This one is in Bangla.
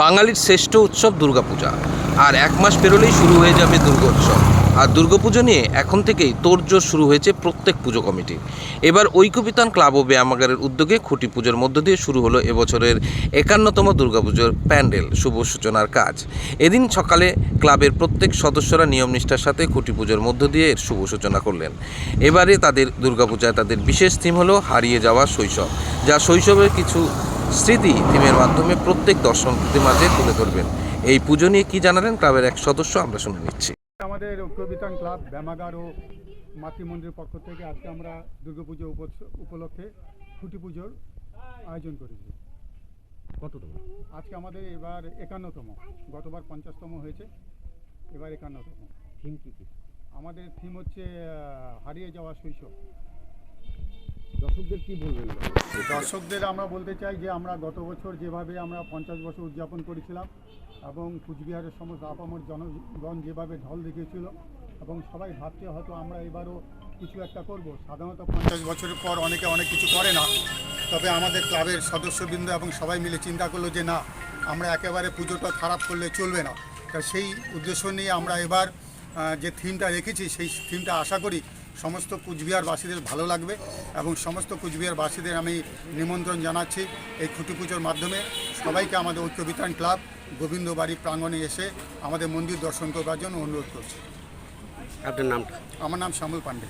বাঙালির শ্রেষ্ঠ উৎসব দুর্গাপূজা। আর এক মাস পেরোলেই শুরু হয়ে যাবে দুর্গোৎসব। আর দুর্গাপুজো নিয়ে এখন থেকেই তোড়জোড় শুরু হয়েছে প্রত্যেক পুজো কমিটি। এবার ঐক্যবিতান ক্লাব ও ব্যায়ামাগারের উদ্যোগে খুঁটি পুজোর মধ্য দিয়ে শুরু হলো এবছরের একান্নতম দুর্গাপুজোর প্যান্ডেল, শুভ সূচনার কাজ। এদিন সকালে ক্লাবের প্রত্যেক সদস্যরা নিয়ম নিষ্ঠার সাথে খুঁটি পুজোর মধ্য দিয়ে এর শুভ সূচনা করলেন। এবারে তাদের দুর্গাপূজায় তাদের বিশেষ থিম হলো হারিয়ে যাওয়া শৈশব। যা শৈশবের কিছু স্মৃতি থিমের মাধ্যমে প্রত্যেক দর্শকদের মাঝে তুলে ধরবেন। এই পুজো নিয়ে কি জানালেন ক্লাবের এক সদস্য আমরা শুনে নিচ্ছি। আমাদের ঐক্যবিতান ক্লাব ব্যামাগার ও মাতৃমন্দিরের পক্ষ থেকে আজকে আমরা দুর্গাপুজো উপস- উপলক্ষে খুঁটি পুজোর আয়োজন করেছি। কততম? আজকে আমাদের এবার একান্নতম গতবার পঞ্চাশতম হয়েছে এবার একান্নতম। থিম কি কি? আমাদের থিম হচ্ছে হারিয়ে যাওয়া শৈশব। দর্শকদের কি বলবেন? দর্শকদের আমরা বলতে চাই যে আমরা গত বছর যেভাবে আমরা পঞ্চাশ বছর উদযাপন করেছিলাম এবং কুচবিহারের সমস্ত আপামর জনগণ যেভাবে ঢল দেখিয়েছিল এবং সবাই ভাবছে হয়তো আমরা এবারও কিছু একটা করব। সাধারণত পঞ্চাশ বছরের পর অনেকে অনেক কিছু করে না। তবে আমাদের ক্লাবের সদস্যবৃন্দ এবং সবাই মিলে চিন্তা করল যে না, আমরা একেবারে পুজোটা খারাপ করলে চলবে না। তা সেই উদ্দেশ্য নিয়ে আমরা এবার যে থিমটা রেখেছি, সেই থিমটা আশা করি সমস্ত কুচবিহারবাসীদের ভালো লাগবে এবং সমস্ত কুচবিহারবাসীদের আমি নিমন্ত্রণ জানাচ্ছি এই খুঁটি পুজোর মাধ্যমে। সবাইকে আমাদের ঐক্য বিতান ক্লাব গোবিন্দ বাড়ি প্রাঙ্গণে এসে আমাদের মন্দির দর্শন করবার জন্য অনুরোধ করছি। আপনার নামটা? আমার নাম শ্যামল পান্ডে!